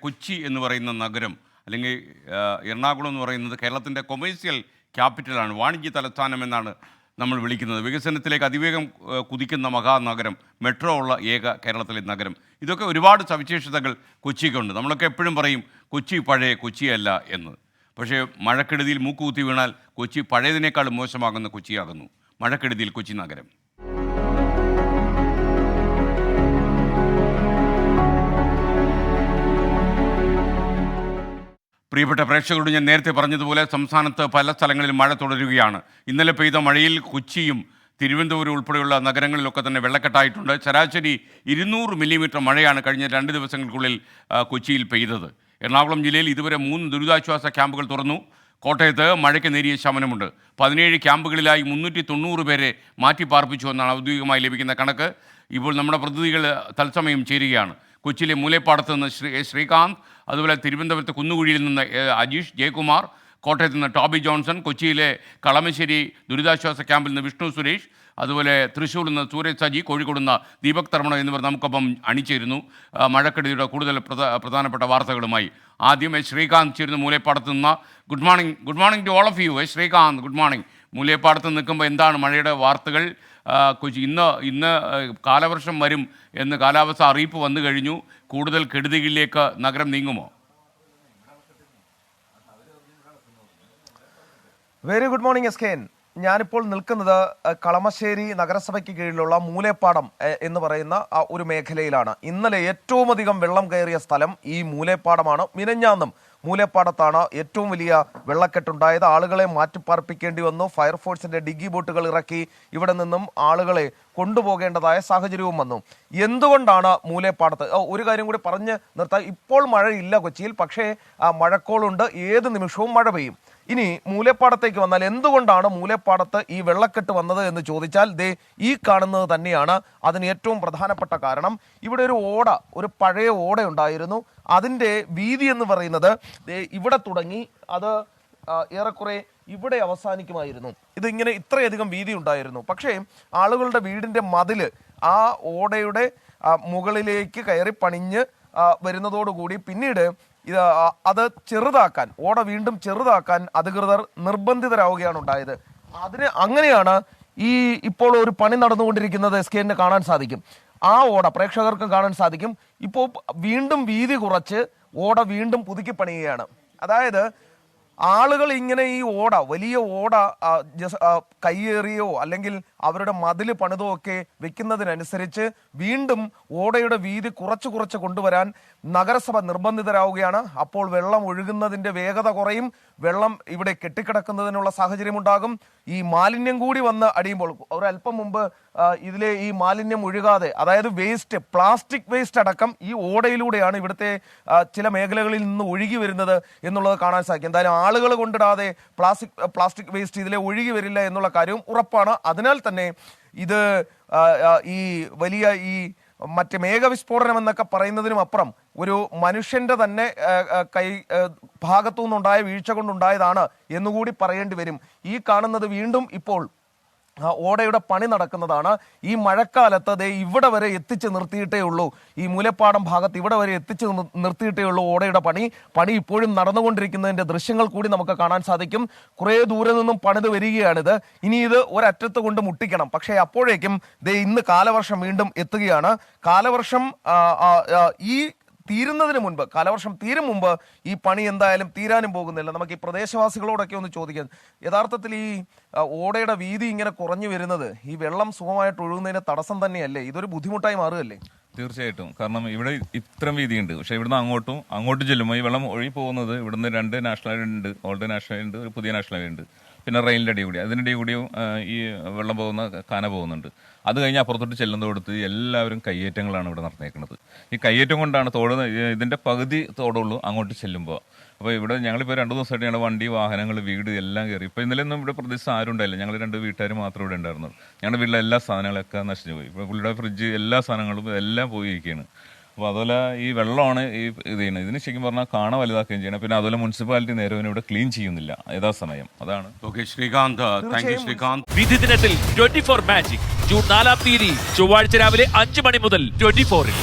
കൊച്ചി എന്ന് പറയുന്ന നഗരം അല്ലെങ്കിൽ എറണാകുളം എന്ന് പറയുന്നത് കേരളത്തിന്റെ കൊമേഴ്സ്യൽ ക്യാപിറ്റലാണ് വാണിജ്യ തലസ്ഥാനം എന്നാണ് നമ്മൾ വിളിക്കുന്നത്. വികസനത്തിലേക്ക് അതിവേഗം കുതിക്കുന്ന മഹാനഗരം മെട്രോ ഉള്ള ഏക കേരളത്തിലെ നഗരം. ഇതൊക്കെ ഒരുപാട് സവിശേഷതകൾ കൊച്ചിക്കുണ്ട്. നമ്മളൊക്കെ എപ്പോഴും പറയും കൊച്ചി പഴയ കൊച്ചിയല്ല എന്ന്. പക്ഷേ മഴക്കെടുതിയിൽ മൂക്കുകുത്തി വീണാൽ കൊച്ചി പഴയതിനേക്കാൾ മോശമാകുന്ന കൊച്ചിയാകുന്നു. മഴക്കെടുതിയിൽ കൊച്ചി നഗരം. പ്രിയപ്പെട്ട പ്രേക്ഷകരോട് ഞാൻ നേരത്തെ പറഞ്ഞതുപോലെ സംസ്ഥാനത്ത് പല സ്ഥലങ്ങളിൽ മഴ തുടരുകയാണ്. ഇന്നലെ പെയ്ത മഴയിൽ കൊച്ചിയും തിരുവനന്തപുരം ഉൾപ്പെടെയുള്ള നഗരങ്ങളിലൊക്കെ തന്നെ വെള്ളക്കെട്ടായിട്ടുണ്ട്. ശരാശരി ഇരുന്നൂറ് മില്ലിമീറ്റർ മഴയാണ് കഴിഞ്ഞ രണ്ട് ദിവസങ്ങൾക്കുള്ളിൽ കൊച്ചിയിൽ പെയ്തത്. എറണാകുളം ജില്ലയിൽ ഇതുവരെ മൂന്ന് ദുരിതാശ്വാസ ക്യാമ്പുകൾ തുറന്നു. കോട്ടയത്ത് മഴയ്ക്ക് നേരിയ ശമനമുണ്ട്. പതിനേഴ് ക്യാമ്പുകളിലായി മുന്നൂറ്റി തൊണ്ണൂറ് പേരെ മാറ്റി പാർപ്പിച്ചു എന്നാണ് ഔദ്യോഗികമായി ലഭിക്കുന്ന കണക്ക്. ഇപ്പോൾ നമ്മുടെ പ്രതിനിധികൾ തത്സമയം ചേരുകയാണ്. കൊച്ചിയിലെ മൂലപ്പാടത്ത് നിന്ന് ശ്രീ ശ്രീകാന്ത് അതുപോലെ തിരുവനന്തപുരത്ത് കുന്നുകുഴിയിൽ നിന്ന്. അജീഷ് ജയകുമാർ കോട്ടയത്ത് നിന്ന് ടോബി ജോൺസൺ കൊച്ചിയിലെ കളമശ്ശേരി ദുരിതാശ്വാസ ക്യാമ്പിൽ നിന്ന് വിഷ്ണു സുരേഷ് അതുപോലെ തൃശ്ശൂരിൽ നിന്ന് സൂരജ് സജി കോഴിക്കോട് നിന്ന് ദീപക് തർമ്മണ എന്നിവർ നമുക്കൊപ്പം അണിചേരുന്നു. മഴക്കെടുതിയുടെ കൂടുതൽ പ്രധ- പ്രധാനപ്പെട്ട വാർത്തകളുമായി ആദ്യം എസ് ശ്രീകാന്ത് ചേരുന്നു മൂലപ്പാടത്ത് നിന്ന്. Good morning good morning to all of you yes Srikanth good morning. മൂലപ്പാടത്ത് നിൽക്കുമ്പോൾ എന്താണ് മഴയുടെ വാർത്തകൾ? കൊച്ചി ഇന്ന് ഇന്ന് കാലവർഷം വരും എന്ന് കാലാവസ്ഥ അറിയിപ്പ് വന്നു കഴിഞ്ഞു. കൂടുതൽ കെടുതികളിലേക്ക് നഗരം നീങ്ങുമോ? Very good morning S K N ഞാനിപ്പോൾ നിൽക്കുന്നത് കളമശ്ശേരി നഗരസഭയ്ക്ക് കീഴിലുള്ള മൂലേപ്പാടം എന്ന് പറയുന്ന ഒരു മേഖലയിലാണ്. ഇന്നലെ ഏറ്റവും അധികം വെള്ളം കയറിയ സ്ഥലം ഈ മൂലേപ്പാടമാണ് മിനഞ്ഞാന്നും. മൂലേപ്പാടത്താണ് ഏറ്റവും വലിയ വെള്ളക്കെട്ടുണ്ടായത്. ആളുകളെ മാറ്റിപ്പാർപ്പിക്കേണ്ടി വന്നു. ഫയർഫോഴ്സിന്റെ ഡിഗി ബോട്ടുകൾ ഇറക്കി ഇവിടെ നിന്നും ആളുകളെ കൊണ്ടുപോകേണ്ടതായ സാഹചര്യവും വന്നു. എന്തുകൊണ്ടാണ് മൂലേപ്പാടത്ത്? ഒരു കാര്യം കൂടി പറഞ്ഞ് നിർത്താം. ഇപ്പോൾ മഴയില്ല കൊച്ചിയിൽ പക്ഷേ മഴക്കോളുണ്ട്. ഏത് നിമിഷവും മഴ പെയ്യും. ഇനി മൂലപ്പാടത്തേക്ക് വന്നാൽ എന്തുകൊണ്ടാണ് മൂലപ്പാടത്ത് ഈ വെള്ളക്കെട്ട് വന്നത് എന്ന് ചോദിച്ചാൽ ദേ ഈ കാണുന്നത് തന്നെയാണ്. അതിന് ഏറ്റവും പ്രധാനപ്പെട്ട കാരണം ഇവിടെ ഒരു ഓട ഒരു പഴയ ഓട ഉണ്ടായിരുന്നു. അതിന്റെ വീതി എന്ന് പറയുന്നത് ഇവിടെ തുടങ്ങി അത് ഏറെക്കുറെ ഇവിടെ അവസാനിക്കുമായിരുന്നു. ഇതിങ്ങനെ ഇത്രയധികം വീതി ഉണ്ടായിരുന്നു. പക്ഷേ ആളുകളുടെ വീടിന്റെ മതിൽ ആ ഓടയുടെ മുകളിലേക്ക് കയറി പണിഞ്ഞ് വരുന്നതോടുകൂടി പിന്നീട് ഇത് അത് ചെറുതാക്കാൻ ഓട വീണ്ടും ചെറുതാക്കാൻ അധികൃതർ നിർബന്ധിതരാവുകയാണ് ഉണ്ടായത്. അതിന് അങ്ങനെയാണ് ഈ ഇപ്പോൾ ഒരു പണി നടന്നുകൊണ്ടിരിക്കുന്നത് എസ് കെ കാണാൻ സാധിക്കും. ആ ഓട പ്രേക്ഷകർക്ക് കാണാൻ സാധിക്കും. ഇപ്പോൾ വീണ്ടും വീതി കുറച്ച് ഓട വീണ്ടും പുതുക്കി പണിയുകയാണ് അതായത് ആളുകൾ ഇങ്ങനെ ഈ ഓട വലിയ ഓട കയ്യേറിയോ അല്ലെങ്കിൽ അവരുടെ മതിൽ പണിതോ ഒക്കെ വെക്കുന്നതിനനുസരിച്ച് വീണ്ടും ഓടയുടെ വീതി കുറച്ച് കുറച്ച് കൊണ്ടുവരാൻ നഗരസഭ നിർബന്ധിതരാവുകയാണ്. അപ്പോൾ വെള്ളം ഒഴുകുന്നതിന്റെ വേഗത കുറയും. വെള്ളം ഇവിടെ കെട്ടിക്കിടക്കുന്നതിനുള്ള സാഹചര്യമുണ്ടാകും. ഈ മാലിന്യം കൂടി വന്ന് അടിയുമ്പോൾ ഒരല്പം മുമ്പ് ഇതിലെ ഈ മാലിന്യം ഒഴുകാതെ അതായത് വേസ്റ്റ് പ്ലാസ്റ്റിക് വേസ്റ്റ് അടക്കം ഈ ഓടയിലൂടെയാണ് ഇവിടുത്തെ ചില മേഖലകളിൽ നിന്ന് ഒഴുകി വരുന്നത് എന്നുള്ളത് കാണാൻ സാധിക്കും. എന്തായാലും ആളുകൾ കൊണ്ടിടാതെ പ്ലാസ്റ്റിക് പ്ലാസ്റ്റിക് വേസ്റ്റ് ഇതിലെ ഒഴുകി വരില്ല എന്നുള്ള കാര്യവും ഉറപ്പാണ്. അതിനാൽ തന്നെ ഇത് ഈ വലിയ ഈ മറ്റ് മേഘവിസ്ഫോടനം എന്നൊക്കെ പറയുന്നതിനും അപ്പുറം ഒരു മനുഷ്യന്റെ തന്നെ കൈ ഭാഗത്തു നിന്നുണ്ടായ വീഴ്ച കൊണ്ടുണ്ടായതാണ് എന്നുകൂടി പറയേണ്ടി വരും. ഈ കാണുന്നത് വീണ്ടും ഇപ്പോൾ ഓടയുടെ പണി നടക്കുന്നതാണ് ഈ മഴക്കാലത്ത് ദേ ഇവിടെ വരെ എത്തിച്ച് നിർത്തിയിട്ടേ ഉള്ളൂ. ഈ മൂലപ്പാടം ഭാഗത്ത് ഇവിടെ വരെ എത്തിച്ച് നിർത്തിയിട്ടേ ഉള്ളൂ ഓടയുടെ പണി. പണി ഇപ്പോഴും നടന്നുകൊണ്ടിരിക്കുന്നതിന്റെ ദൃശ്യങ്ങൾ കൂടി നമുക്ക് കാണാൻ സാധിക്കും. കുറേ ദൂരെ നിന്നും പണിത് വരികയാണിത്. ഇനി ഇത് ഒരറ്റത്ത് കൊണ്ട് മുട്ടിക്കണം. പക്ഷേ അപ്പോഴേക്കും ദേ ഇന്ന് കാലവർഷം വീണ്ടും എത്തുകയാണ്. കാലവർഷം ഈ തീരുന്നതിന് മുൻപ് കാലവർഷം തീരും മുമ്പ് ഈ പണി എന്തായാലും തീരാനും പോകുന്നില്ല. നമുക്ക് ഈ പ്രദേശവാസികളോടൊക്കെ ഒന്ന് ചോദിക്കാം. യഥാർത്ഥത്തിൽ ഈ ഓടയുടെ വീതി ഇങ്ങനെ കുറഞ്ഞു വരുന്നത് ഈ വെള്ളം സുഖമായിട്ട് ഒഴുകുന്നതിന് തടസ്സം തന്നെയല്ലേ? ഇതൊരു ബുദ്ധിമുട്ടായി മാറുകയല്ലേ? തീർച്ചയായിട്ടും. കാരണം ഇവിടെ ഇത്രയും വീതിയുണ്ട്. പക്ഷേ ഇവിടുന്ന് അങ്ങോട്ടും അങ്ങോട്ട് ചെല്ലുമ്പോൾ ഈ വെള്ളം ഒഴുകി പോകുന്നത് ഇവിടുന്ന് രണ്ട് നാഷണൽ ഹൈവേ ഉണ്ട് ഓൾഡ് നാഷണൽ ഹൈവേ ഉണ്ട് ഒരു പുതിയ നാഷണൽ ഹൈവേ ഉണ്ട്. പിന്നെ റെയിലിന്റെ അടി കൂടി. അതിന്റെ അടി കൂടിയും ഈ വെള്ളം പോകുന്ന കാന പോകുന്നുണ്ട്. അത് കഴിഞ്ഞ് അപ്പുറത്തോട്ട് ചെല്ലുന്നതോടത്ത് എല്ലാവരും കയ്യേറ്റങ്ങളാണ് ഇവിടെ നടന്നേക്കുന്നത്. ഈ കയ്യേറ്റം കൊണ്ടാണ് തോട് ഇതിന്റെ പകുതി തോടുള്ളൂ അങ്ങോട്ട് ചെല്ലുമ്പോൾ. അപ്പോൾ ഇവിടെ ഞങ്ങളിപ്പോൾ രണ്ട് ദിവസമായിട്ട് ഞങ്ങളുടെ വണ്ടി വാഹനങ്ങൾ വീട് എല്ലാം കയറി ഇപ്പോൾ ഇന്നലെ ഒന്നും ഇവിടെ പ്രദേശത്ത് ആരും ഉണ്ടായില്ല. ഞങ്ങൾ രണ്ട് വീട്ടുകാർ മാത്രം ഇവിടെ ഉണ്ടായിരുന്നു. ഞങ്ങളുടെ വീട്ടിലെ എല്ലാ സാധനങ്ങളൊക്കെ നശിച്ചു പോയി. ഇപ്പോൾ പുള്ളിയുടെ ഫ്രിഡ്ജ് എല്ലാ സാധനങ്ങളും എല്ലാം പോയിരിക്കുകയാണ്. അപ്പോൾ അതുപോലെ ഈ വെള്ളമാണ് ഈ ഇത് ചെയ്യുന്നത്. ഇതിന് ശരിക്കും പറഞ്ഞാൽ കാണാൻ വലുതാക്കുകയും ചെയ്യണം. പിന്നെ അതുപോലെ മുനിസിപ്പാലിറ്റി നേരെ ഇവിടെ ക്ലീൻ ചെയ്യുന്നില്ല. യഥാസമയം. അതാണ്. Okay Srikanth. Thank you Srikanth. വിധി ദിനത്തിൽ ട്വന്റി ഫോർ മാജിക് ജൂൺ നാലാം തീയതി ചൊവ്വാഴ്ച രാവിലെ അഞ്ച് മണി മുതൽ ട്വന്റി ഫോറിൽ